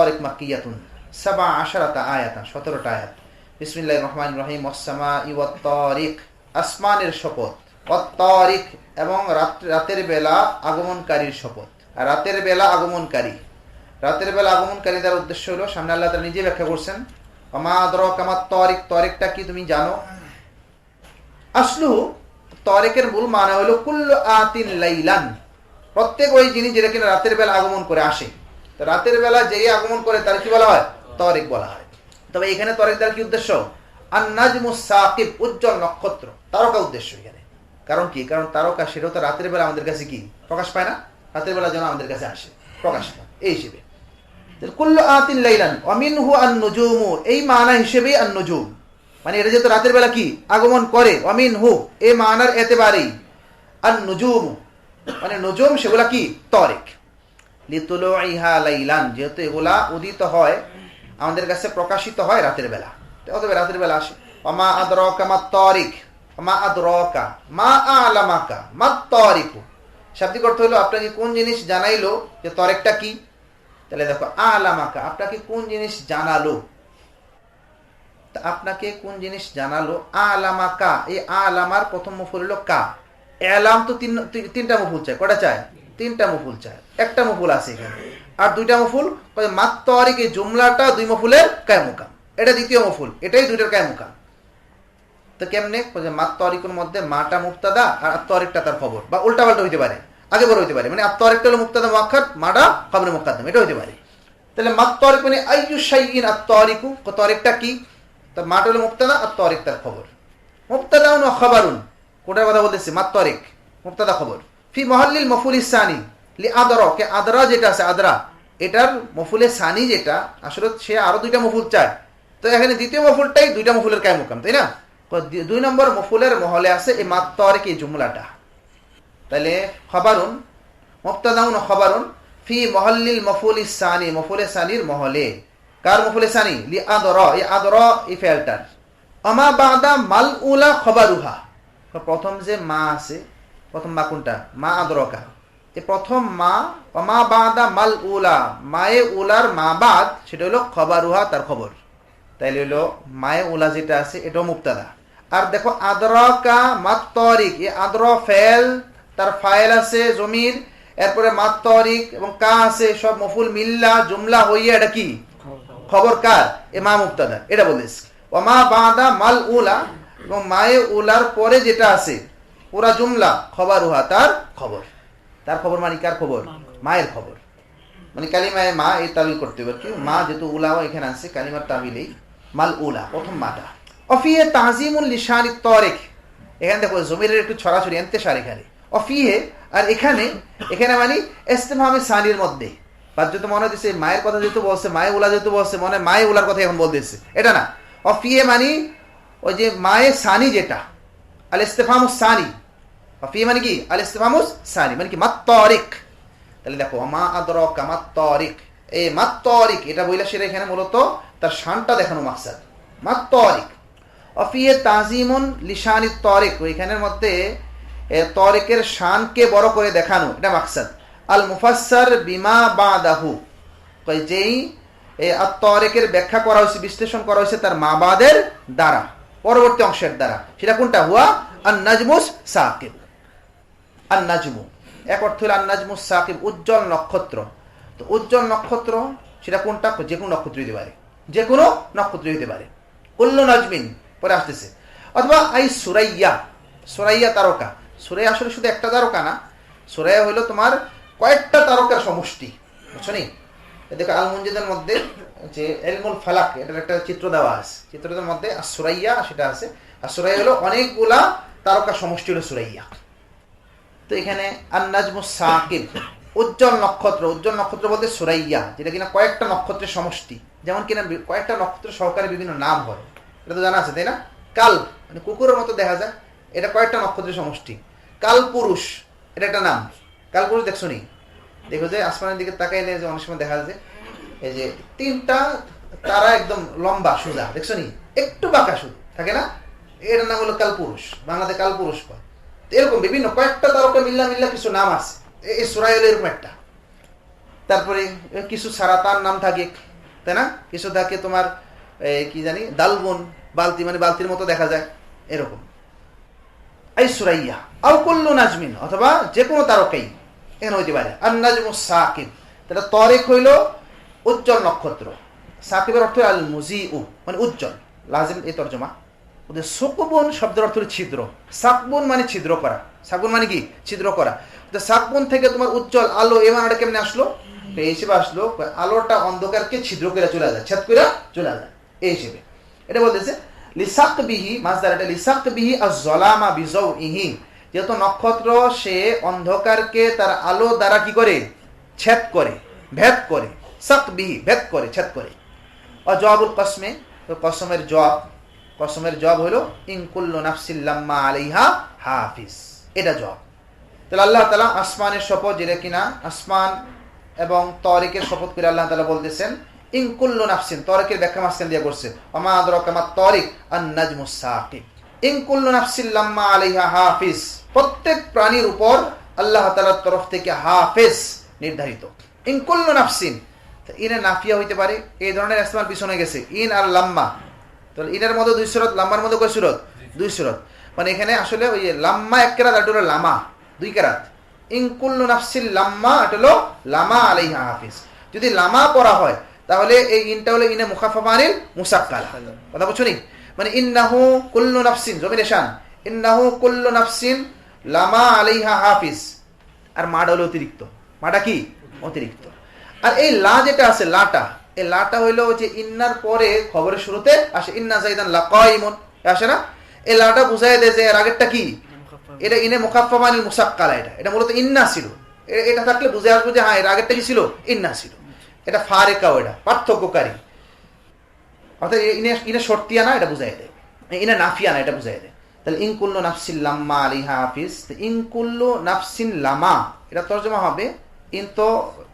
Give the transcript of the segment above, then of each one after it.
তারিক মাক্কিয়াতুন সাবা আশারাতা আয়াতা, সতেরোটা আয়াত। বিসমিল্লাহ রহমান রহিম তারিক আসমানের শপথ। অত্তারিক এবং রাতের বেলা আগমনকারীর শপথ। রাতের বেলা আগমনকারী। রাতের বেলা আগমনকারী দ্বারা উদ্দেশ্য হলো, সামনে আল্লাহ তাআলা নিজে ব্যাখ্যা করছেন কামাত তরিক তরিকটা কি তুমি জানো? আসলু তরেকের মূল মানে হলো, কুল্লু আতিন লাইলান প্রত্যেক ওই জিনিস যেটা কিনা রাতের বেলা আগমন করে আসে। রাতের বেলা যেই আগমন করে তার কি বলা হয়? তরেক বলা হয়। তবে এখানে তরেক দ্বারা কি উদ্দেশ্য? আর আন্নাজমু সাকিব, উজ্জ্বল নক্ষত্র। তারকা উদ্দেশ্য এখানে। কারণ কি? কারণ তারকা, সেটাও তো রাতের বেলা আমাদের কাছে কি? প্রকাশ পায় না? রাতের বেলা যেন আমাদের কাছে আসে। প্রকাশ পায়। এই হিসেবে। কুল্লু আতিন লাইলান, অমিনহু আন নুজুমু এই মানা হিসেবেই আন নুজুম মানে এটা যেহেতু রাতের বেলা কি? আগমন করে। অমিন হু এ মানার এতেবারেই। আর নুজুম মানে নজুম সেগুলা কি? তরেক। লিতুলো ইহা লাইলান, যেহেতু এগুলা উদিত হয়, আমাদের কাছে প্রকাশিত হয় রাতের বেলা। অতএব রাতের বেলা আসে? অমা আদরকা মা তরিক মা আদরকা মা আলামাকা, মা তরিকু শাব্দিক অর্থ হলো, আপনাকে কোন জিনিস জানাইলো যে তরেকটা কি? তাহলে দেখো, আলামাকা, আপনাকে কোন জিনিস জানালো? তা আপনাকে কোন জিনিস জানালো? আলামা কা এই আলামার প্রথম মফুল হলো কা। এলাম তো তিন তিনটা মফুল চায় কটা চায় তিনটা মফুল চায় একটা মফুল আছে এখানে। আর দুইটা মফুল মাত্তরিক এই জুমলাটা দুই মফুলের কায়মুকাম। এটা দ্বিতীয় মফুল, এটাই দুইটার কায়মুকাম। তো কেমনে? মাত্তরিকের মধ্যে মাটা মুক্তাদা আর আত্মরিকটা তার খবর। বা উল্টা পাল্টা হইতে পারে। আগে বড় হইতে পারে। মানে আত্মরিকটা হলো মুক্তাদা মুআক্কাদ মাটা খবরে মুক্তাদম এটা হইতে পারে। তাহলে মাত্তরিক মানে আইয়ু শাইইন আত্মরিকু তরিকটা কি? তো মাটা হলো মুক্তাদা আর তরিক তার খবর। মুক্তাদা ও খবরুন। কোটার কথা বলতেছি মাত তরিক মুক্তাদা খবর। ফি মহল্লিল মফুল ইসানি, লি আদর, কে আদরা যেটা আছে, আদরা, এটার মফুলে সানি যেটা আসলে সে আরও দুইটা মফুল চায়। তো এখানে দ্বিতীয় মফুলটাই দুইটা মফুলের কায় মুকাম তাই না? দুই নম্বর মফুলের মহলে আছে এই মাত তরিক এই জুমলাটা। তাহলে খবরুন মুক্তাদাউন খবরুন, ফি মহল্লিল মফুল ইসানি, মফুলে সানির মহলে। কার মফুলে সানি? লি আদর এই আদর এই ফেলটার। আমা বাদা মাল উলা খবরুহা। প্রথম যে মা আছে প্রথম মা কোনটা? মা আদরকা। এই প্রথম মা অমা বাদা মাল উলা। মায়ে উলার মা বাদ, সেটা হলো খবরুহা, তার খবর। তাইলে হলো মায়ে উলা যেটা আছে, এটাও মুক্তাদা আর দেখো আদরকা মাত্তরিক এ আদর ফেল, তার ফাইল আছে, জমির। এরপরে মাত্তরিক এবং কা আছে, সব মফুল মিল্লা, জুমলা, হইয়া এটা কি? খবর কার? এ মা মুক্তাদা এটা বলিস। ওমা বাদা মাল উলা, এবং মায়ে উলার পরে যেটা আছে পুরা জুমলা খবর উহা তার খবর। তার খবর মানে কার খবর? মায়ের খবর। মানে কালিমায় মা এই তাবিল করতে পারছি মা যেহেতু উলাও এখানে আছে কালিমার তাবিলেই মাল উলা প্রথম মাটা। অফিয়ে তাজিমুল লিসানি তরেক। এখানে দেখো জমিরের একটু ছড়াছড়ি আনতে সার এখানে। অফিহে আর এখানে এখানে মানে ইস্তেমামে সানির মধ্যে। বাচ্চা তো মনে হচ্ছে মায়ের কথা যেহেতু বলছে মায়ে উলা যেহেতু বলছে মনে হয় মায়ে উলার কথা এখন বলতেছে। এটা না। অফিয়ে মানে ওই যে মায়ে সানি যেটা আল ইস্তেফামুস সানি অফিয়ে মানে কি? আল ইস্তেফামুস সানি মানে কি? মাত্তরিক। তাহলে দেখো, মা আদরকা মাত্তরিক। এই মাত্তরিক, এটা বইলা সেটা এখানে মূলত তার শানটা দেখানো মাকসাদ। মাত্তরিক। অফিয়ে তাজিমুন লিসানি তরিক, ওইখানের মধ্যে তরিকের শানকে বড় করে দেখানো, এটা মাকসাদ। আল মুফাসসার বিমা বাদাহু। কই যেই এই আত্মরেকের ব্যাখ্যা করা হয়েছে, বিশ্লেষণ করা হয়েছে তার মা বাদের দ্বারা। পরবর্তী অংশের দ্বারা। সেটা কোনটা? হুয়া আর নাজমুস সাকিব। আর নাজমু এক অর্থ হলো আর নাজমুস সাকিব, উজ্জ্বল নক্ষত্র। তো উজ্জ্বল নক্ষত্র, সেটা কোনটা? যে কোনো নক্ষত্র হতে পারে। যে কোনো নক্ষত্র হতে পারে। উল্ল নাজমিন, পরে আসতেছে। অথবা আই সুরাইয়া। সুরাইয়া তারকা। সুরাইয়া আসলে শুধু একটা তারকা না। সুরাইয়া হইল তোমার কয়েকটা তারকার সমষ্টি। বুঝছ দেখো আল মুঞ্জিদের মধ্যে যে এলমুল ফালাক, এটার একটা চিত্র দেওয়া আছে। চিত্রটার মধ্যে আর সুরাইয়া সেটা আছে। আর সুরাইয়া হলো অনেকগুলা তারকা সমষ্টি হলো সুরাইয়া। তো এখানে আন্নাজমু সাকিব, উজ্জ্বল নক্ষত্র উজ্জ্বল নক্ষত্র বলতে সুরাইয়া, যেটা কিনা কয়েকটা নক্ষত্রের সমষ্টি। যেমন কিনা কয়েকটা নক্ষত্র সহকারে বিভিন্ন নাম হয়। এটা তো জানা আছে, তাই না? কাল মানে কুকুরের মতো দেখা যায়। এটা কয়েকটা নক্ষত্রের সমষ্টি। কাল পুরুষ এটা একটা নাম। কাল পুরুষ দেখছ নি? দেখো যে আসমানের দিকে তাকাইলে যে অনেক সময় দেখা যায় এই যে তিনটা তারা একদম লম্বা সোজা, দেখছ নি? একটু বাঁকা শুধু থাকে না? এর নাম হলো কাল পুরুষ বাংলাতে কাল পুরুষ কয় এরকম বিভিন্ন কয়েকটা তারকা মিল্লা মিল্লা কিছু নাম আছে। এই সুরাই হলো এরকম একটা। তারপরে কিছু সারাতার নাম থাকে, তাই না? কিছু থাকে তোমার কি জানি, দালবন, বালতি মানে বালতির মতো দেখা যায়, এরকম। এই সুরাইয়া, আও কুল্লু নাজমিন, অথবা যে কোনো তারকাই। এখানে হইতে পারে। আর নাজমু সাকিব তাহলে তরেক হইল উজ্জ্বল নক্ষত্র। সাকিবের অর্থ আল মুজি উ মানে উজ্জ্বল, লাজিম এই তর্জমা। ওদের সুকুবন শব্দের অর্থ ছিদ্র। সাকবুন মানে ছিদ্র করা। সাকবুন মানে কি? ছিদ্র করা। তো সাকবুন থেকে তোমার উজ্জ্বল আলো এই মানাটা কেমনে আসলো? এই হিসেবে আসলো, আলোটা অন্ধকারকে ছিদ্র করে চলে যায়, ছেদ করে চলে যায়, এই হিসেবে। এটা বলতেছে লিসাক বিহি মাসদার এটা লিসাক বিহি আর জলামা বিজৌ ইহি যেহেতু নক্ষত্র, সে অন্ধকারকে তার আলো দ্বারা কি করে? ছেদ করে, ভেদ করে সাক বিহি ভেদ করে, ছেদ করে। আর জবাবুল কসমে কসমের জব কসমের জবাব হলো ইনকুল্লু নাফসিল্লাম্মা আলাইহা হাফিজ। এটা জব তাহলে আল্লাহ তালা আসমানের শপথ যেটা কিনা, আসমান এবং তরিকের শপথ করে আল্লাহ তালা বলতেছেন ইনকুল্লু নাফসিন, তরিকের ব্যাখ্যা মাসখান দিয়ে করছে আমাদ রকামা তরিক আন নাজমুস সাকিব ইনকুল্লু নাফসিল্লাম্মা আলাইহা হাফিজ। প্রত্যেক প্রাণীর উপর আল্লাহ তালার তরফ থেকে হাফেজ নির্ধারিত। ইনকুল্লু নাফসিন ইনে নাফিয়া হইতে পারে এই ধরনের ইসমাল পিছনে গেছে। ইন আর লাম্মা তাহলে ইনের মধ্যে দুই সুরত লাম্মার মধ্যে কয় সুরত? দুই সুরত। মানে এখানে আসলে ওই লাম্মা এক কেরাত আর হলো লামা দুই কেরাত। ইনকুল্লু নাফসিল লাম্মা এটা হলো লামা আলাইহা হাফিজ। যদি লামা পড়া হয় তাহলে এই ইনটা হলো ইনে মুখাফামানিল মুসাক্কাল। কথা বুঝছ নি? মানে ইন্নাহু কুল্লু নাফসিন জমির শান। ইন্নাহু কুল্লু নাফসিন লামা আলিহা হাফিজ। আর মাটা হলো অতিরিক্ত। মাটা কি? অতিরিক্ত। আর এই লা যেটা আছে, লাটা, এই লাটা হইল যে ইন্নার পরে খবরের শুরুতে আসে, ইন্না জাইদান লাকাইমুন। আসে না? এই লাটা বুঝাই দেয় যে এর আগেরটা কি? এটা ইনে মুখাফামানিল মুসাক্কালা এটা। এটা মূলত ইন্না ছিল। এটা থাকলে বুঝে আসব যে হ্যাঁ এর আগেরটা কি ছিল? ইন্না ছিল। এটা ফারেকাও এটা, পার্থক্যকারী। অর্থাৎ ইনে ইনে শর্তিয়া না, এটা বুঝাই দেয়। ইনে নাফিয়া না, এটা বুঝাই দেয়। তাহলে ইনকুল্লু নাফসিন লাম্মা আলিহা হাফিজ ইনকুল্লু নাফসিন লামা, এটা তর্জমা হবে, ইন তো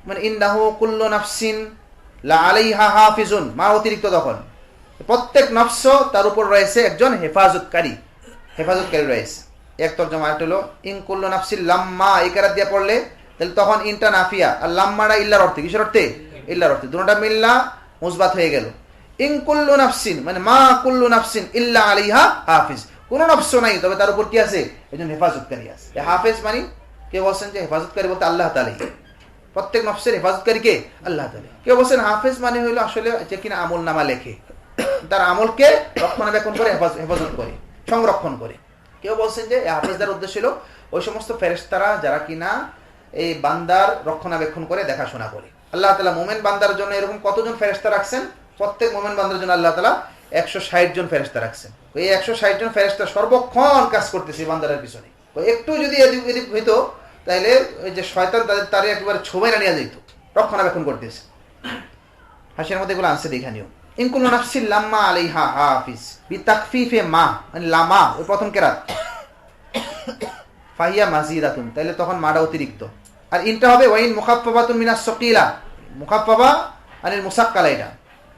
মানে ইন্নাহু কুল্লু নাফসিন লা আলাইহা হাফিজুন, মা অতিরিক্ত তখন প্রত্যেক নফস তার উপর রয়েছে একজন হেফাজতকারী হেফাজতকারী রয়েছে। এক তর্জমা আরেকটা হলো, ইন কুল্লু নাফসিন লাম্মা, এই কারাত দিয়ে পড়লে, তাহলে তখন ইনটা নাফিয়া, আর লাম্মাটা ইল্লার অর্থে, কিসের অর্থে? ইল্লার অর্থে। দুটা মিল্লা, মুসবাত হয়ে গেল। ইন কুল্লু নাফসিন মানে মা কুল্লু নাফসিন ইল্লা আলিহা হাফিজ। কোন নফস নাই, তবে তার উপর কি আছে? একজন হেফাজতকারী আছে। হাফেজ মানে কে বলছেন যে হেফাজতকারী বলতে আল্লাহ তালাই প্রত্যেক নফসের হেফাজতকারী কে? আল্লাহ তালা কেউ বলছেন হাফেজ মানে হইল আসলে যে কিনা আমল নামা লেখে। তার আমলকে রক্ষণাবেক্ষণ করে হেফাজত করে, সংরক্ষণ করে। কেউ বলছেন যে হাফেজদার উদ্দেশ্য ছিল ওই সমস্ত ফেরেস্তারা যারা কিনা এই বান্দার রক্ষণাবেক্ষণ করে, দেখাশোনা করে। আল্লাহ তালা মোমেন বান্দার জন্য এরকম কতজন ফেরেস্তা রাখছেন? প্রত্যেক মোমেন বান্দার জন্য আল্লাহ তালা একশো ষাট জন ফেরেস্তা রাখছেন। এই একশো ষাট জন ফেরেস্তা সর্বক্ষণ কাজ করতেছে বান্দারের পিছনে। একটু যদি এদিক এদিক হইতো তাহলে ওই যে শয়তান তাদের তারে একেবারে ছবি না নিয়ে যেত রক্ষণাবেক্ষণ করতেছে। হাসির মধ্যে এগুলো আনছে দেখা নিও। নাফসিল লাম্মা হাফিজ বি তাকফিফে মা মানে লামা, ওই প্রথম কেরাত। ফাহিয়া মাজিদাতুন তাহলে তখন মাটা অতিরিক্ত। আর ইনটা হবে ওয়াইন মুখাফাবাতুন মিনাস সকিলা। মুখাফাবা আনিল মুসাক্কালা এটা।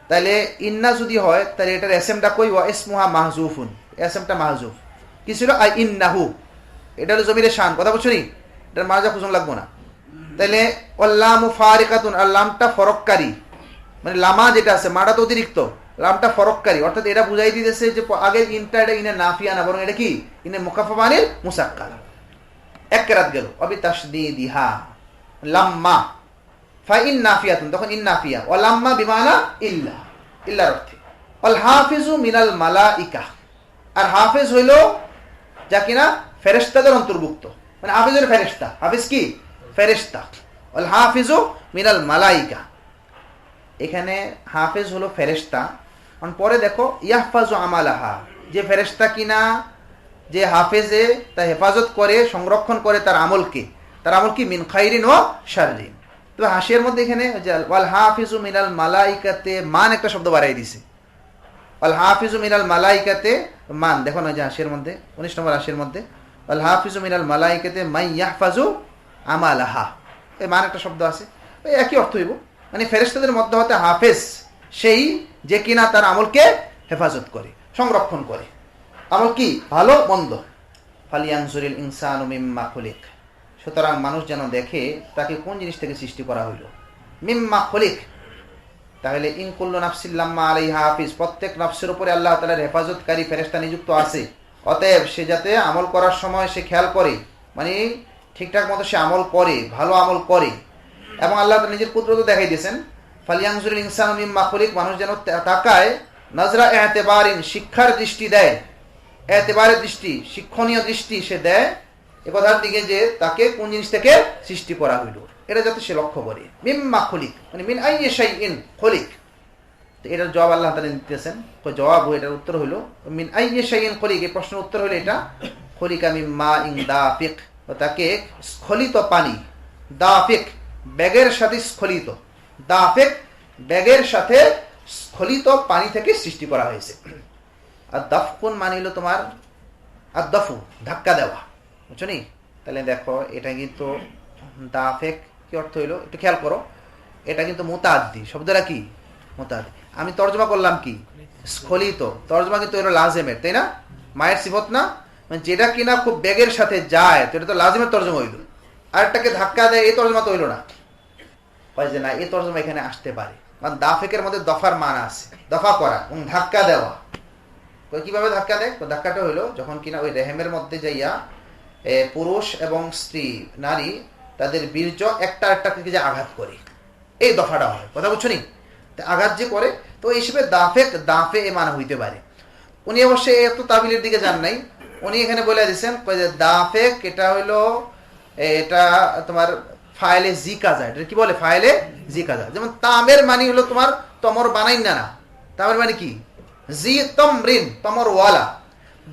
তাহলে ইন্না যদি হয়, তাহলে এটার এসএমটা কই ওয়া ইসমুহা মাহজুফুন। এসএমটা মাহজুফ। কি ছিল? আই ইন্নাহু। এটা হলো জমিরে শান। কথা বলছো নি? এটার মারাজা খুঁজুন লাগবো না। তাহলে অল্লামু ফারিকাতুন, আর লামটা ফরককারী। মানে লামা যেটা আছে, মাটা তো অতিরিক্ত। লামটা ফরককারী। অর্থাৎ এটা বুঝাই দিতেছে যে আগের ইনটা এটা ইনে নাফিয়া না, বরং এটা কি? ইনে মুকাফা মানিল মুসাক্কাল। এক কেরাত গেল। অবি তাসদিদিহা লাম্মা। ইন তখন ইন নাফিয়া ও লাম্মা বিমানা ইল্লা, ইল্লার অর্থে। অল হাফিজু মিনাল মালাইকা। আর হাফেজ হইল যা কিনা ফেরেশতাদের অন্তর্ভুক্ত। মানে হাফিজের ফেরেশতা। হাফিজ কি? ফেরেশতা। অল হাফিজু মিনাল মালাইকা। এখানে হাফেজ হলো কারণ পরে দেখো, ইয়াহফাজু আমালাহা। যে ফেরেশতা কিনা, যে হাফেজে তা হেফাজত করে, সংরক্ষণ করে তার আমলকে। তার আমল কি? মিন খাইরিন ও শাররিন। তো হাসির মধ্যে এখানে ওয়াল হাফিজু মিনাল মালাইকাতে মান একটা শব্দ বাড়াই দিছে। আল হাফিজু মিনাল মালাইকাতে মান, দেখো না যে হাসির মধ্যে, উনিশ নম্বর হাসির মধ্যে আল হাফিজু মিনাল মালাইকাতে মাই ইয়াহফাজু আমালাহা। এই মান একটা শব্দ আছে। এই একই অর্থ হইব। মানে ফেরেস্তাদের মধ্যে হতে হাফেজ সেই যে কিনা তার আমলকে হেফাজত করে, সংরক্ষণ করে। আমল কি? ভালো, মন্দ। ফালিয়াংজুরিল ইনসান মিম্মা খলিক। সুতরাং মানুষ যেন দেখে তাকে কোন জিনিস থেকে সৃষ্টি করা হইল। মিম্মা খলিক। তাহলে ইনকুল্লু নাফসিল্লাম্মা আলাই হাফিজ, প্রত্যেক নফসের উপরে আল্লাহ তালার হেফাজতকারী ফেরেস্তা নিযুক্ত আছে। অতএব সে যাতে আমল করার সময় সে খেয়াল করে মানে ঠিকঠাক মতো সে আমল করে, ভালো আমল করে। এবং আল্লাহ তাআলা নিজের কুদরত দেখাই দিয়েছেন ফালিয়াংজুল ইনসান মিম্মা খলিক, মানুষ যেন তা- তাকায়, নজরা এতেবারিন, শিক্ষার দৃষ্টি দেয়। এতেবারের দৃষ্টি, শিক্ষণীয় দৃষ্টি সে দেয়। এ কথার দিকে যে তাকে কোন জিনিস থেকে সৃষ্টি করা হইল, এটা যাতে সে লক্ষ্য করে। মিম্মা খলিক মানে মিন আই ইন খলিক। তো এটার জবাব আল্লাহ তালা দিতেছেন। জবাব এটার উত্তর হইল, মিন আই ইন খলিক, এই প্রশ্নের উত্তর হইল এটা, খলিক খলিকা মিম্মা ইং দাফিক ও তাকে স্খলিত পানি, দাফিক, ব্যাগের সাথে স্খলিত, দাফিক, ব্যাগের সাথে স্খলিত পানি থেকে সৃষ্টি করা হয়েছে। আর দফকুন মানিল তোমার, আর দফু, ধাক্কা দেওয়া। বুঝছ নি? তাহলে দেখো, এটা কিন্তু দাফেক, কি অর্থ হইল? একটু খেয়াল করো। এটা কিন্তু মোতাদ্দি শব্দটা কি? মোতাদ্দি আমি তর্জমা করলাম কি? স্খলিত। তর্জমা কিন্তু এলো লাজেমের, তাই না? মায়ের সিফত না? মানে যেটা কিনা খুব বেগের সাথে যায় তো এটা তো লাজেমের তর্জমা হইল। আরেকটাকে ধাক্কা দেয় এই তর্জমা তো হইল না। কয় যে না এই তর্জমা এখানে আসতে পারে। কারণ দাফেকের মধ্যে দফার মান আছে। দফা করা, এবং ধাক্কা দেওয়া। কীভাবে ধাক্কা দেয়? ধাক্কাটা হইল যখন কিনা ওই রেহেমের মধ্যে যাইয়া পুরুষ এবং স্ত্রী, নারী, তাদের বীর্য একটা একটা থেকে যে আঘাত করে। এই দফাটা হয়। কথা বুঝছ নি? আঘাত যে করে, তো এই হিসেবে দাফেক, দাফে এ মানা হইতে পারে। উনি অবশ্যই এত তাবিলের দিকে যান নাই। উনি এখানে বলে দিয়েছেন যে এটা হইল এটা তোমার ফাইলে জি কাজা এটা কি বলে? ফাইলে জি কাজা যেমন তামের মানে হলো তোমার, তমর বানাই না না। তামের মানে কি? জি তমরিন তমর ওয়ালা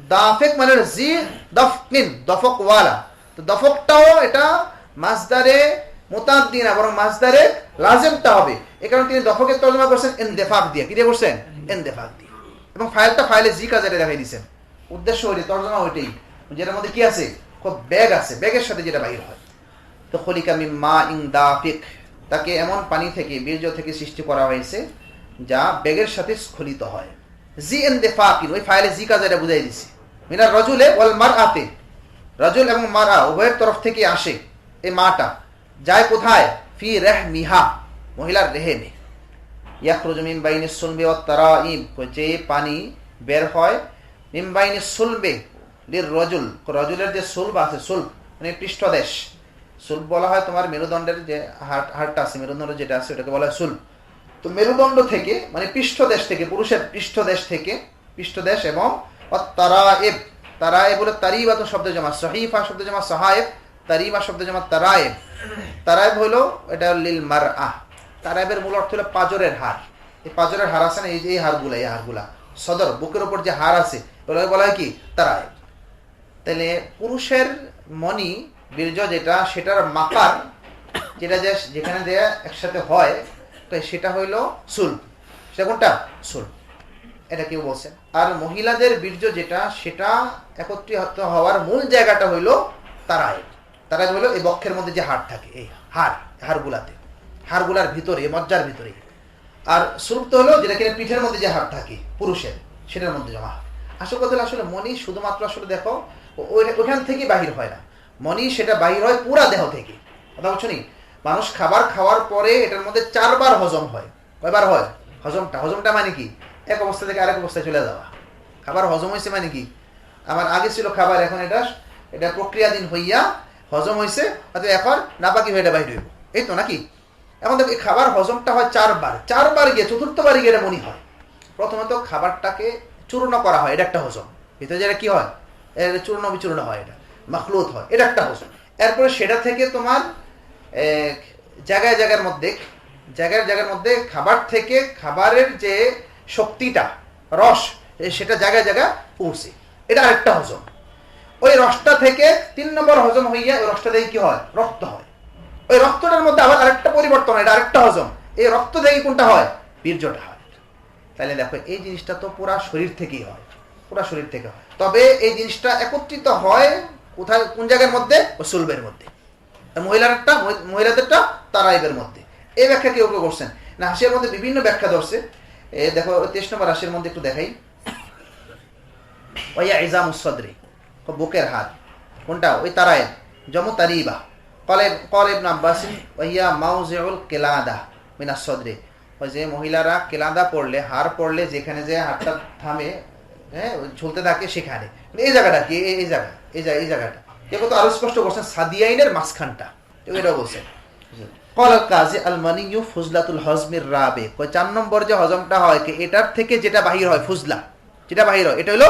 দাফেক মানে জি দফকিন, দফক ওয়ালা। তো দফকটাও এটা মাসদারে মোতাদ্দি না বরং মাসদারে লাজেমটা হবে। এ কারণে তিনি দফকের তর্জমা করছেন এনদেফাক দিয়ে। কি দিয়ে করছেন? এনদেফাক দিয়ে। এবং ফাইলটা ফাইলে জি কাজারে দেখাই দিয়েছেন উদ্দেশ্য ওইটাই, তর্জমা ওইটাই। যেটার মধ্যে কি আছে? খুব ব্যাগ আছে। ব্যাগের সাথে যেটা বাহির হয়। তো খলিকা মিম্মা ইং দাফিক। তাকে এমন পানি থেকে, বীর্য থেকে সৃষ্টি করা হয়েছে যা ব্যাগের সাথে স্খলিত হয়। জি এন দেফাকিন ওই ফাইলে জি কাজ এটা বুঝাই মিনার রজুলে এবং মারা উভয়ের তরফ থেকে আসে মাটা। যায় কোথায়? ফি রেহ মিহা মহিলার ও যে পানি বের হয় রজুল। রজুলের যে সুলব আছে, সুলব মানে পৃষ্ঠদেশ। সুলভ বলা হয় তোমার মেরুদণ্ডের যে হাট হাটটা আছে, মেরুদণ্ড যেটা আছে, ওটাকে বলা হয় সুলভ তো মেরুদণ্ড থেকে মানে পৃষ্ঠদেশ থেকে, পুরুষের পৃষ্ঠদেশ থেকে, পৃষ্ঠদেশ এবং তারায়েব তারায়েব বলে তারিবাত শব্দ জমা, সহিফা শব্দ জমা, সহায়েব, তারিবা শব্দ জমা, তারায়েব। তারায়েব হলো, এটা লিল মার আহ তারায়েবের মূল অর্থ হলো পাজরের হার এই পাজরের হার আছে না, এই যে, এই হারগুলা এই হারগুলা সদর, বুকের উপর যে হার আছে ওগুলোকে বলা হয় কি? তারায়েব। তাহলে পুরুষের মনি বীর্য যেটা, সেটার মাকার, যেটা যে, যেখানে দেয়া একসাথে হয় তো সেটা হইল সুল সেটা কোনটা সুল এটা কেউ বলছেন আর মহিলাদের বীর্য যেটা, সেটা একত্রিত হওয়ার মূল জায়গাটা হইল তারাই। তারাই হইল এই বক্ষের মধ্যে যে হাড় থাকে, এই হাড় হাড়গুলাতে। হাড়গুলার ভিতরে মজ্জার ভিতরে। আর সুরুপ তো হলো যেটা কিনা পিঠের মধ্যে যে হাড় থাকে, পুরুষের, সেটার মধ্যে জমা আসল কথা আসলে মনি শুধুমাত্র আসলে দেখো ওই- ওইখান থেকে বাহির হয় না। মনি সেটা বাহির হয় পুরা দেহ থেকে। কথা বলছো নি? মানুষ খাবার খাওয়ার পরে এটার মধ্যে চারবার হজম হয়। কয়বার হয় হজমটা। হজমটা মানে কি? এক অবস্থা থেকে আরেক অবস্থায় চলে যাওয়া। খাবার হজম হয়েছে মানে কি? আমার আগে ছিল খাবার, এখন এটা এটা প্রক্রিয়াধীন হইয়া হজম হয়েছে অথবা এখন নাপাকি হয়ে এটা বাহির হইব। এই তো নাকি? এখন দেখো, এই খাবার হজমটা হয় চারবার। চারবার গিয়ে, চতুর্থবার গিয়ে এটা মনি হয়। প্রথমত খাবারটাকে চূর্ণ করা হয়, এটা একটা হজম। ভিতরে যেটা কি হয়? চূর্ণ বিচূর্ণ হয় এটা। মাখলুত হয়, এটা একটা হজম। এরপরে সেটা থেকে তোমার জায়গায় জায়গার মধ্যে, জায়গায় জায়গার মধ্যে খাবার থেকে খাবারের যে শক্তিটা, রস সেটা জায়গায় জায়গায় পৌঁছে। এটা আরেকটা হজম। ওই রসটা থেকে তিন নম্বর হজম হইয়া ওই রসটা থেকে কি হয়? রক্ত হয়। ওই রক্তটার মধ্যে আবার আরেকটা পরিবর্তন হয়, এটা আরেকটা হজম। এই রক্ত থেকে কোনটা হয়? বীর্যটা হয়। তাহলে দেখো, এই জিনিসটা তো পুরা শরীর থেকেই হয়। পুরা শরীর থেকে হয়। তবে এই জিনিসটা একত্রিত হয় কোথায়, কোন জায়গার মধ্যে? ও সুলবের মধ্যে। মহিলারটা মহিলাদেরটা তারাইবের মধ্যে। এই ব্যাখ্যা কেউ কেউ করছেন? না হাসির মধ্যে বিভিন্ন ব্যাখ্যা ধরছে। দেখো, তেইশ নম্বর রাশির মধ্যে একটু দেখাই। ওইয়া ইজাম উসদ্রি বুকের হাত। কোনটা? ওই তারায়েব জমু তারিবা। কলেব কলেব না বাসিন ওইয়া মাউজিউল কেলাদা মিনা সদরে। ওই যে মহিলারা কেলাদা পড়লে হার পড়লে, যেখানে যে হাতটা থামে হ্যাঁ ঝুলতে থাকে সেখানে। এই জায়গাটা কি? এই জায়গা এই জায়গা, এই জায়গাটা। আরও স্পষ্ট করছেন সাদিয়াইনের মাঝখানটা। এটা বলছেন ফুজলাতুল রাবে। চার নম্বর যে হজমটা হয় এটার থেকে যেটা বাহির হয়, ফুজলা। যেটা বাহির হয়, এটা হলো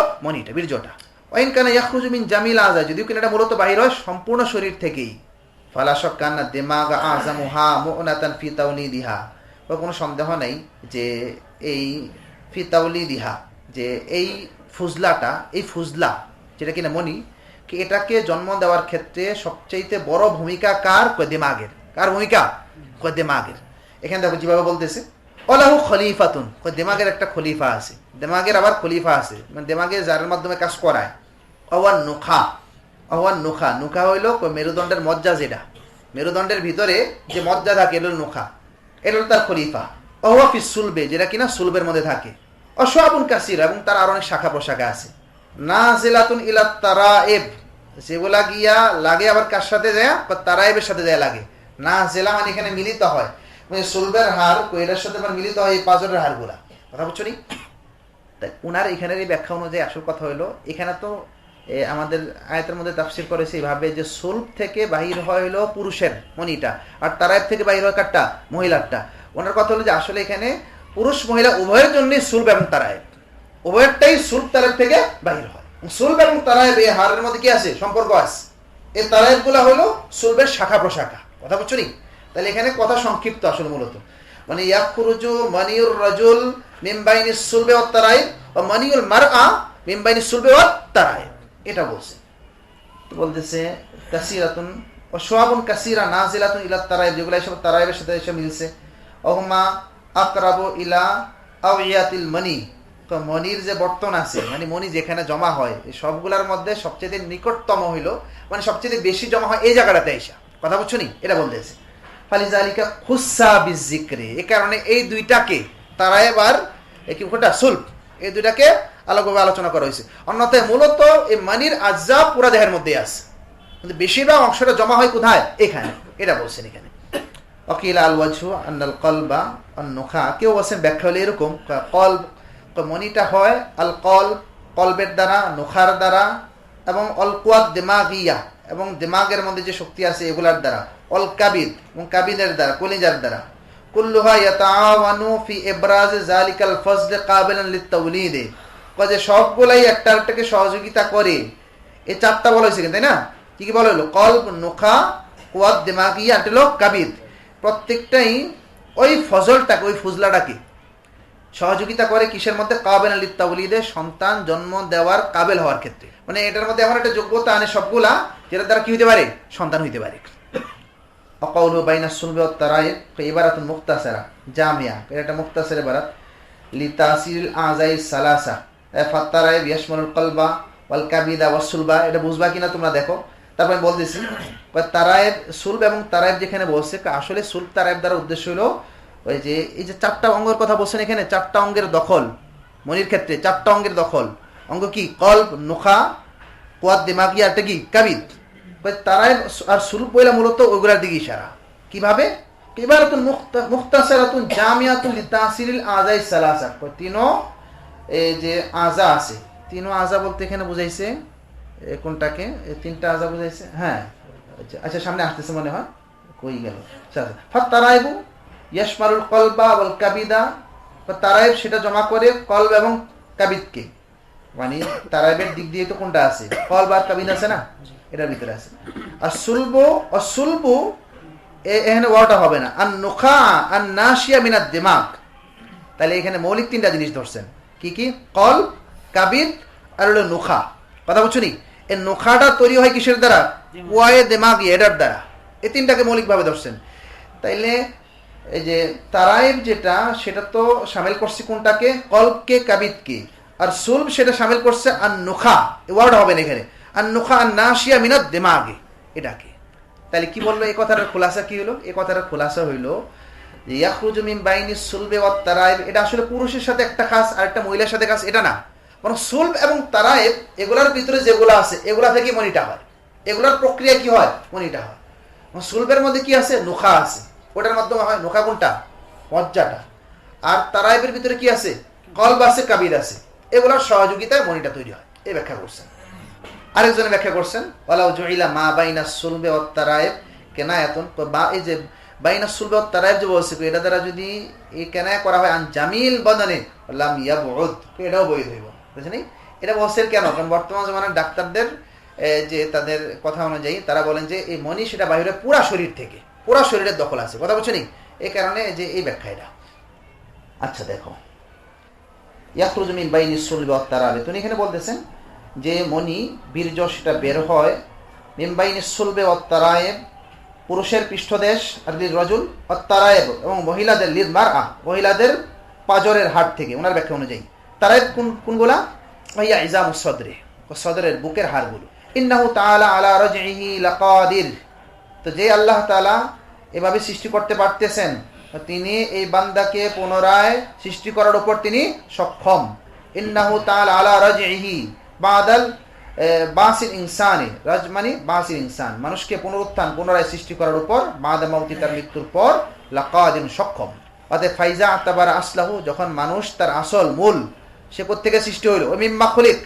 মূলত বাহির হয় সম্পূর্ণ শরীর থেকেই। ফালা কান্না দিমাগ আজামুহা মুনাতান ফি তাওলিদিহা বা কোনো সন্দেহ নেই যে এই ফিতাউলি দিহা যে এই ফুজলাটা, এই ফুজলা, যেটা কিনা মনি এটাকে জন্ম দেওয়ার ক্ষেত্রে সবচাইতে বড় ভূমিকা কার? কয় দিমাগের কার ভূমিকা? কয় দিমাগের এখানে দেখো যেভাবে বলতেছে অলাহু খলিফাতুন। দিমাগের একটা খলিফা আছে। দিমাগের আবার খলিফা আছে। মানে দিমাগে যার মাধ্যমে কাজ করায়। অওয়ান নুখা। অওয়ান নুখা। নুখা হইল মেরুদণ্ডের মজ্জা যেটা। মেরুদণ্ডের ভিতরে যে মজ্জা থাকে এটা নুখা। এটা হলো তার খলিফা। অহওয়াফি সুলবে, যেটা কিনা সুলবের মধ্যে থাকে। অসহাবুন কাসির এবং তার আরও অনেক শাখা প্রশাখা আছে। না জেলাতুন ইলা তারা এব যেগুলা গিয়া লাগে আবার কার সাথে যায়? বা তারাইবের সাথে যায় লাগে। না, জেলা মানে এখানে মিলিত হয়। মানে সুলবের হার কোয়েলের সাথে আবার মিলিত হয় এই পাঁচরের হারগুলা কথা বুঝছ নি? তাই উনার এখানের এই ব্যাখ্যা অনুযায়ী আসল কথা হলো এখানে তো আমাদের আয়তের মধ্যে তাফসির করেছে এইভাবে যে সুলভ থেকে বাহির হয় হলো পুরুষের মনিটা আর তারাইব থেকে বাহির হয় কারটা? মহিলারটা। ওনার কথা হলো যে আসলে এখানে পুরুষ মহিলা উভয়ের জন্যই সুলভ এবং তারাইব। উভয়েরটাই সুলভ তারাইব থেকে বাহির হয়। সুলভ এবং তারাইব এই হারের মধ্যে কি আছে? সম্পর্ক আছে। এই তারাইবগুলা হলো সুলভের শাখা প্রশাখা। কথা বুঝছ নি? তাহলে এখানে কথা সংক্ষিপ্ত আসলে মূলত। মানে ইয়াকুরুজু মানিউর রাজুল মিমবাইনি সুলবে ও তারাইব ও মানিউল মারআ মিমবাইনি সুলবে ও তারাইব এটা বলছে। বলতেছে, কাসিরাতুন ও সোয়াবুন কাসিরা নাজিলাতুন ইলা তারাইব যেগুলো এসব তারাইবের সাথে এসে মিলছে। ওহমা আকরাবু ইলা আউয়াতিল মনি। মনির যে বর্তন আছে মানে মনি যেখানে জমা হয় এই সবগুলার মধ্যে সবচেয়ে নিকটতম হইল মানে সবচেয়ে বেশি জমা হয় এই জায়গাটাতে এসা কথা বুঝছ নি? এটা বলতেছে। ফালিজালিকা খুসা বিজিক্রে এ কারণে এই দুইটাকে তারা এবার কি কোনটা সুলভ। এই দুইটাকে আলাদাভাবে আলোচনা করা হয়েছে। অন্যথায় মূলত এই মানির আজ্জা পুরা দেহের মধ্যে আছে। কিন্তু বেশিরভাগ অংশটা জমা হয় কোথায়? এখানে। এটা বলছেন এখানে। অকিল আল ওয়াজহু আন্নাল কলবা অন্নখা কেউ বলছেন ব্যাখ্যা হলে এরকম কল মনিটা হয় আল কল, কলবের দ্বারা, নোখার দ্বারা এবং অল কুয়াত দিমাগিয়া এবং দিমাগের মধ্যে যে শক্তি আছে এগুলার দ্বারা, অল কাবিদ এবং কাবিদের দ্বারা, কলিজার দ্বারা। কুল্লুহা ইয়াতাওয়ানু ফি ইবরাজ জালিকাল ফজল কাবিলান লিতাওলিদে যে সবগুলাই একটা আরেকটাকে সহযোগিতা করে। এই চারটা বলা হয়েছে তাই না? কি কি বলা হলো? কলব, নোখা কুয়াত দিমাগিয়া এটা হলো কাবিদ। প্রত্যেকটাই ওই ফজলটাকে, ওই ফুজলাটাকে সহযোগিতা করে কিসের মধ্যে? কাবেল আলিতাউলিদে সন্তান জন্ম দেওয়ার কাবেল হওয়ার ক্ষেত্রে। মানে এটার মধ্যে এমন একটা যোগ্যতা আনে সবগুলা যেটা দ্বারা কি হইতে পারে? সন্তান হইতে পারে। অকাউলু বাইনা সুলবে তারাই এবারাত মুক্তাসারা জামিয়া, এটা একটা মুক্তাসার এবারাত লিতাসিল আজাই সালাসা ফাত্তারাই বিয়াসমুল কলবা ওয়াল কাবিদা ওয়াসুলবা এটা বুঝবা কিনা তোমরা দেখো। তারপর বলতেছি তারায়েব সুলব এবং তারায়েব যেখানে বলছে, আসলে সুলব তারায়েব দ্বারা উদ্দেশ্য হলো ওই যে, এই যে চারটা অঙ্গের কথা বলছেন এখানে, চারটা অঙ্গের দখল, মনির ক্ষেত্রে চারটা অঙ্গের দখল। অঙ্গ কি? কল্প, নোখা, কোয়াদ, দিমাগি আর কি কাবিদ। তারাই আর সুলভ বইলা মূলত ওগুলার দিকে ইশারা। কীভাবে? ইবারাতুন মুখতাসারাতুন জামিয়াতুল লিতাসিরিল আজাই সালাসা। তিনও এই যে আজা আছে। তিনও আজা বলতে এখানে বুঝাইছে কোনটাকে? তিনটা আজা বুঝাইছে? হ্যাঁ। আচ্ছা আচ্ছা সামনে আসতেছে মনে হয়। কই গেল? ফাত তারাইবু ইয়াসমারুল কলবা ওয়াল কাবিদা তারাইব সেটা জমা করে কলব এবং কাবিদকে। মানে তারাইবের দিক দিয়ে তো কোনটা আছে? কলব আর কাবিদ আছে না? এটার ভিতরে আছে। আর সুলবু অসুলবু এখানে ওয়াটা হবে না। আর নোখা আর নাশিয়া মিনার দিমাগ। তাহলে এখানে মৌলিক তিনটা জিনিস ধরছেন। কি কি? কল কাবিদ আর হলো নোখা। কথা বলছো নি? এই নোখাটা তৈরি হয় কিসের দ্বারা? ওয়ায়ে দিমাগ এটার দ্বারা। এই তিনটাকে মৌলিকভাবে ধরছেন। তাইলে এই যে তারাইব যেটা, সেটা তো সামিল করছে কোনটাকে? কল্পকে কাবিদকে। আর সুলভ সেটা সামিল করছে আর নোখা ওয়ার্ড হবে না এখানে। আর নোখা আর নাশিয়া মিনাত দেমাগে, এটাকে। তাহলে কি বলল? এই কথাটার খোলাসা কি হলো? এই কথাটার খোলাসা হইল ইয়াকুজমিম বাইনি সুলবে ও তারাইব। এটা আসলে পুরুষের সাথে একটা কাজ আর একটা মহিলার সাথে কাজ এটা না। বরং সুলভ এবং তারাইব, এগুলার ভিতরে যেগুলো আছে, এগুলা থেকে মনিটা হয়। এগুলার প্রক্রিয়া কি হয়? মনিটা হয়। সুলভের মধ্যে কি আছে? নোখা আছে। ওটার মাধ্যমে হয় নোখা কোনটা? মজ্জাটা। আর তারাইবের ভিতরে কি আছে? কলব আছে কাবির আছে। এগুলোর সহযোগিতায় মনিটা তৈরি হয়। এই ব্যাখ্যা করছেন। আরেকজনে ব্যাখ্যা করছেন, ওয়ালাউ জুইলা মা বাইনা সুলবে ও তারাইব কেনায়াতুন। তো বা এই যে বাইনা সুলবে ও তারাইব যে বলছে এটা দ্বারা যদি এই কেনায় করা হয়, আন জামিল বদনে লাম ইয়াবউদ। এটাও বৈধ হইব। বুঝছেন এটা বলছেন কেন? কারণ বর্তমান জমানার ডাক্তারদের যে তাদের কথা অনুযায়ী তারা বলেন যে, এই মনি সেটা বাইরে পুরা শরীর থেকে। পুরা শরীরের দখল আছে, কথা বলছেন এই কারণে যে এই ব্যাখ্যা এটা। আচ্ছা দেখো। ইয়াখরুজ মিন বাইনি সুলবে অত্তারাবে তুমি এখানে বলতেছেন যে মনি বীর্য সেটা বের হয় মিমবাইনি সুলবে অত্তারায়েব পুরুষের পৃষ্ঠদেশ, আর লির রজুল অত্তারায়েব এবং মহিলাদের লির মার আ মহিলাদের পাজরের হাট থেকে ওনার ব্যাখ্যা অনুযায়ী। তারায়েব কোন, কোনগুলা? ভাইয়া ইজাম সদরে সদরের বুকের হাড়গুলো। ইন্নাহু তাআলা আলা রাজইহি লাকাদির। তো যে আল্লাহ তাআলা এভাবে সৃষ্টি করতে পারতেছেন তিনি এই বান্দাকে পুনরায় সৃষ্টি করার উপর তিনি সক্ষম। ইন্নাহু তাআলা আলা রাজইহি বাদাল বাসির ইনসানি। রাজ মানে বাসির ইনসান, মানুষকে পুনরুত্থান, পুনরায় সৃষ্টি করার উপর বাদা মাউতি তার মৃত্যুর পর লাকাদিন সক্ষম। অতএব ফাইজা আতাবার আসলাহু, যখন মানুষ তার আসল মূল, সে কোথেকে সৃষ্টি হইল? ও মিম্মা খলিক।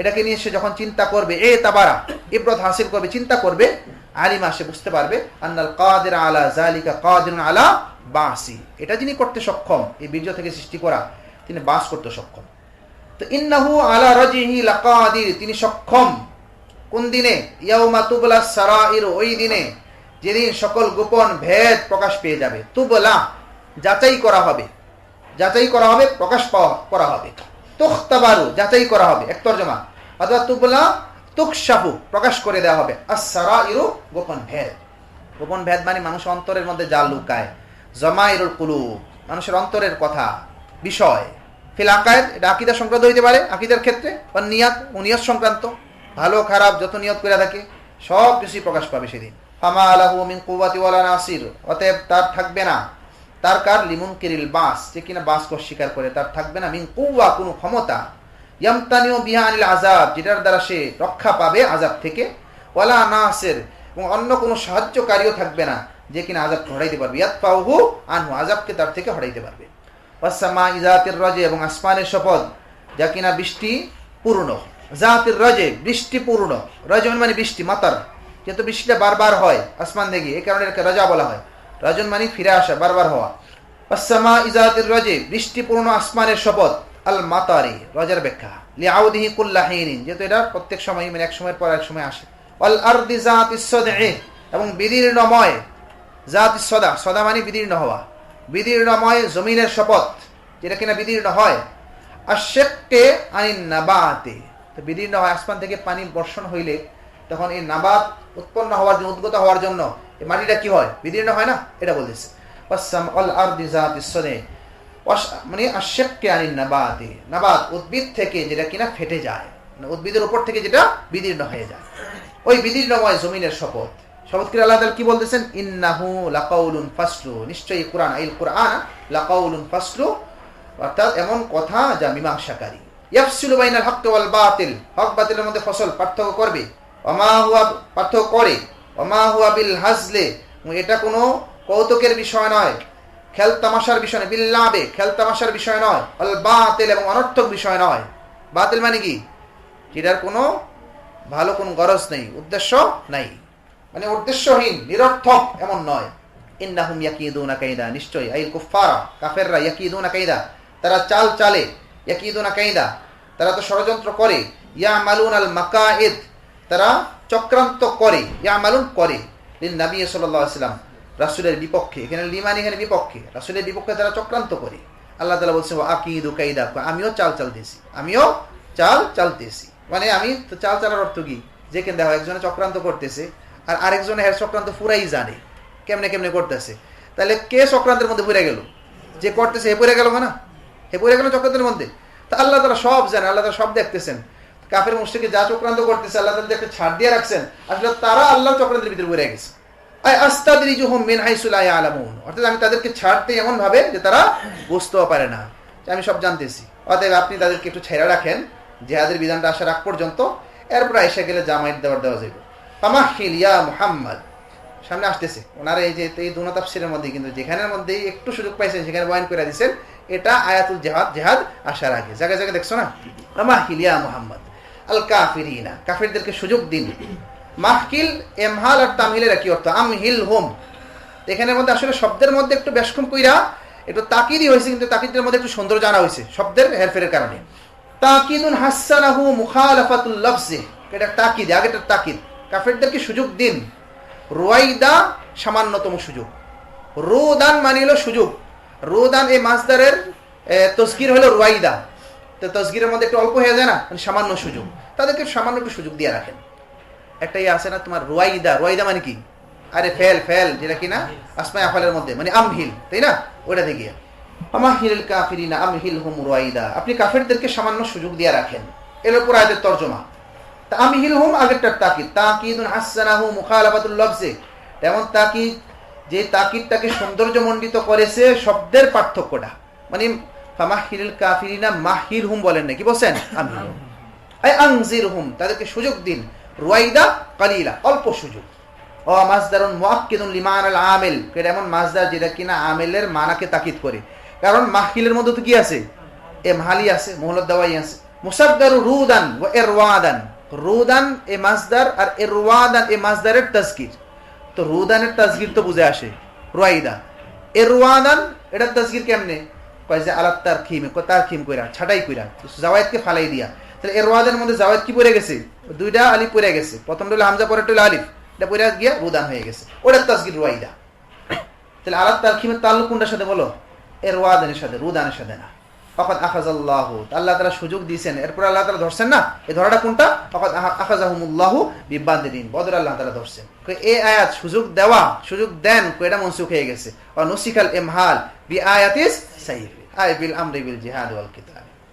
এটাকে নিয়ে সে যখন চিন্তা করবে, এ তাবারা, ইব্রত হাসিল করবে, চিন্তা করবে আলিমা সে বুঝতে পারবে, আন্নাল কাদের আলা জালিকা কাদির আলা বাসি। এটা যিনি করতে সক্ষম, এই বীর্য থেকে সৃষ্টি করা। তিনি বাস করতে সক্ষম। তো ইন্নাহু আলা রাজিহি লাকাদির, তিনি সক্ষম। কোন দিনে? ইয়াউমা তুবলা সারাইর, ওই দিনে। যেদিন সকল গোপন ভেদ প্রকাশ পেয়ে যাবে। তুবলা, যাচাই করা হবে। যাচাই করা হবে, প্রকাশ পাওয়া করা হবে। তুখতাবারু, যাচাই করা হবে। এক তর্জমা। অথবা তুবলা তুকশাফু প্রকাশ করে দেওয়া হবে। আসারা ইরু গোপন ভেদ। গোপন ভেদ মানে মানুষ অন্তরের মধ্যে জাল লুকায়। জমা ইরুল কুলু মানুষের অন্তরের কথা, বিষয়। ফিল এটা আকিদা সংক্রান্ত হইতে পারে, আকিদার ক্ষেত্রে। বা নিয়াত ও নিয়ত সংক্রান্ত। ভালো, খারাপ, যত নিয়ত করে থাকে, সব কিছুই প্রকাশ পাবে সেদিন। ফামা আলাহু মিন কুওয়াতি ওয়ালা নাসির, অতএব তার থাকবে না। তার কার? লিমুন কিরিল বাস যে কিনা বাসকে অস্বীকার করে, তার থাকবে না। মিন কুওয়া, কোনো ক্ষমতা। ইয়ামতানিও বিহা আনিল আজাব যেটার দ্বারা সে রক্ষা পাবে আজাব থেকে। ওয়ালা নাসের, এবং অন্য কোনো সাহায্যকারীও থাকবে না, যে কিনা আজাবকে হটাইতে পারবে। ইয়াত পাউহু আনহু আজাবকে তার থেকে হটাইতে পারবে। ওয়াসামা ইজাতের রজে, এবং আসমানের শপথ যা কিনা বৃষ্টি পূর্ণ। জাতের রজে, বৃষ্টি পূর্ণ। রজন মানে বৃষ্টি, মাতার। যেহেতু বৃষ্টিটা বারবার হয় আসমান দেখি এই কারণে এটাকে রজা বলা হয়। রজন মানে ফিরে আসা, বারবার হওয়া। ওয়াসামা ইজাতের রজে, বৃষ্টি পূর্ণ, আসমানের শপথ আল মাতারি রজার ব্যাখ্যা। লিআউদিহি কুল্লাহিনিন যেহেতু এটা প্রত্যেক সময় মানে এক সময়ের পর এক সময় আসে। অল আরদি জাত ইসদে এবং বিদীর্ণময় জাত সদা সদা মানে বিদীর্ণ হওয়া। বিদীর্ণময় জমিনের শপথ, যেটা কিনা বিদীর্ণ হয়। আর শেককে আনি নাবাতে, তো বিদীর্ণ হয় আসমান থেকে পানি বর্ষণ হইলে, তখন এই নাবাত উৎপন্ন হওয়ার জন্য, উদ্গত হওয়ার জন্য, এই মাটিটা কি হয়? বিদীর্ণ হয় না? এটা বলতেছে। অল আরদি জাত ইসদে মানে আশেককে আনি নাবাতে। নাবাত উদ্ভিদ থেকে যেটা কিনা ফেটে যায়। মানে উদ্ভিদের উপর থেকে যেটা বিদীর্ণ হয়ে যায়। ওই বিদীর্ণময় জমিনের শপথ। শপথ করে আল্লাহ কি বলতেছেন? ইন্নাহু লাকাউলুন ফাসলু। নিশ্চয়ই কোরআন, আইল কোরআন, লাকাউলুন ফাসলু। অর্থাৎ এমন কথা যা মীমাংসাকারী। ইয়াফসিলু বাইনাল হক ওয়াল বাতিল। হক বাতিলের মধ্যে ফসল পার্থক্য করবে। ওমা হুয়া, পার্থক্য করে। ওমা হুয়া বিল হাজলে। এটা কোনো কৌতুকের বিষয় নয়। খেল তামাশার বিষয় নয়, বিল্লাবে, খেল তামাশার বিষয় নয়, অল বাতিল এবং অনর্থক বিষয় নয়। বাতিল মানে কি? যেটার কোনো ভালো কোনো গরজ নেই, উদ্দেশ্য নাই। মানে উদ্দেশ্যহীন, নিরর্থক এমন নয়। ইন্নাহুম ইয়াকিদুনা কাইদা, নিশ্চয়ই, আইল কুফারা কাফেররা ইয়াকিদুনা কাইদা। তারা চাল চালে, ইয়াকিদুনা কাইদা। তারা তো ষড়যন্ত্র করে। ইয়া মালুন আল মাকাইদ তারা চক্রান্ত করে ইয়া মালুন করে। নবী সাল্লাল্লাহু আলাইহি রাসূলের বিপক্ষে, এখানে লিমান এখানে বিপক্ষে, রাসূলের বিপক্ষে তারা চক্রান্ত করে। আল্লাহ তাআলা বলছেন আকিদু কাইদা আমিও চাল চালতেছি আমিও চাল চালতেছি মানে আমি চাল চালার অর্থ কি? যে কেন দেখো একজনে চক্রান্ত করতেছে, আর আরেকজনে হের চক্রান্ত পুরাই জানে, কেমনে কেমনে করতেছে। তাহলে কে চক্রান্তের মধ্যে পড়ে গেল? যে করতেছে, হে পড়ে গেল না হে পড়ে গেল চক্রান্তের মধ্যে? তা আল্লাহ তারা সব জানে, আল্লাহ তারা সব দেখতেছেন। কাফের মুষ্টিকে যা চক্রান্ত করতেছে, আল্লাহ তালা একটা ছাড় দিয়ে রাখছেন। আসলে তারা আল্লাহ চক্রান্তের ভিতরে পড়ে গেছে। অর্থাৎ আমি তাদেরকে ছাড়তে এমন ভাবে যে তারা বুঝতেও পারে না। আমি সব জানতেছি। অতএব আপনি তাদেরকে একটু ছেড়ে রাখেন। জেহাদের বিধানটা আসার আগ পর্যন্ত। এরপর এসে গেলে জামাইট দেওয়ার দেওয়া যাবে তামাহিল ইয়া মুহাম্মদ। সামনে আসতেছে। ওনারা এই যে এই দুনা তাফসিরের মধ্যে কিন্তু যেখানের মধ্যে একটু সুযোগ পাইছেন, সেখানে বয়ান করে দিচ্ছেন এটা আয়াতুল জেহাদ জেহাদ আসার আগে। জায়গায় জায়গায় দেখছ না? মাহিলিয়া মোহাম্মদ। আল কাফিরিনা। কাফিরদেরকে সুযোগ দিন। মাহকিল, এমহাল আর তামহিলের কি অর্থ, আমহিল হোম। এখানের মধ্যে আসলে শব্দের মধ্যে একটু বেশকম কইরা একটু তাকিদই হয়েছে, কিন্তু তাকিদের মধ্যে একটু সুন্দর জানা হয়েছে, শব্দের হেরফেরের কারণে। তাকিদুন হাসানাহু মুখালাফাতুল লফজে, এটা তাকিদ আগেটা তাকিদ। কাফেরদেরকে সুযোগ দিন? রুয়াইদা সামান্যতম সুযোগ। রুদান মানে হলো সুযোগ। রুদান এই মাসদারের তসকির হলো রুয়াইদা। তো তসগিরের মধ্যে একটু অল্প হয়ে যায় না? মানে সামান্য সুযোগ। তাদেরকে সামান্য একটু সুযোগ দিয়ে রাখেন। একটা ইয়ে আছে না তোমার রুয়াইদা রুয়াইদা মানে কি? আরে ফেল ফেল যেটা কিনা আসমাই আফালের মধ্যে মানে আমহিল তাই না? ওটা দেখি আমাহিল কাফিরিনা আমহিল হুম রুয়াইদা। আপনি কাফিরদেরকে সামান্য সুযোগ দিয়ে রাখেন। এর উপর আয়াতের তর্জমা। তা আমহিল হুম আগেরটার তাকিদ। তাকিদুন হাসানাহু মুখালাফাতুল লফজে। তেমন তাকিদ যে তাকিদটাকে সৌন্দর্যমণ্ডিত করেছে শব্দের পার্থক্যটা। মানে ফামাহিল কাফিরিনা মাহির হুম বলেন না কি বলছেন? আই আনজির হুম তাদেরকে সুযোগ দিন। রুয়াইদা কালিলা, অল্প সুযোগ। ও মুআক্কিদুন লিমান আল আমিল। এটা এমন মাসদার যেটা কিনা আমিলের মানাকে তাকিদ করে। কারণ মাহকিলের মধ্যে তো কি আছে? এ মাহালি আছে মোহলদ দাওয়াই আছে। মুসাদ্দারু রুদান ও এরওয়াদান রুদান এ মাসদার আর এরওয়াদান এ মাসদারের তাজকির। তো রুদানের তাজকির তো বুঝে আসে, রুয়াইদা। এরওয়াদান এটার তাজকির কেমনে? কয় যে খিম তার খিম কইরা, ছাটাই কইরা জাওয়াইদকে ফালাই দিয়া। তাহলে এরওয়াদের মধ্যে জাওয়াইদ কি পড়ে গেছে? দুইটা আলিফ পড়ে গেছে। প্রথমটা হলো হামজা, পরেরটা হলো আলিফ। এটা পড়ে গিয়া রুদান হয়ে গেছে। ওটার তাজকির রুয়াইদা। তাহলে আলাদ তার খিমের তাল্লুক কোনটার সাথে বলো? এর ওয়াদানের সাথে, রুদানের সাথে না। অকাত আখাজাল্লাহ। আল্লাহ তারা সুযোগ দিয়েছেন। এরপর আল্লাহ তারা ধরছেন না? এই ধরাটা কোনটা? অকাত আখাজাহুমুল্লাহ বিবাদিন বদর আল্লাহ তারা ধরছেন। এই আয়াত সুযোগ দেওয়া, সুযোগ দেন এটা মনসুখ হয়ে গেছে। নসিকাল এমহাল বি আয়াতিস সাইফ। আই বিল আমরি বিল জিহাদ ওয়াল কিতাব।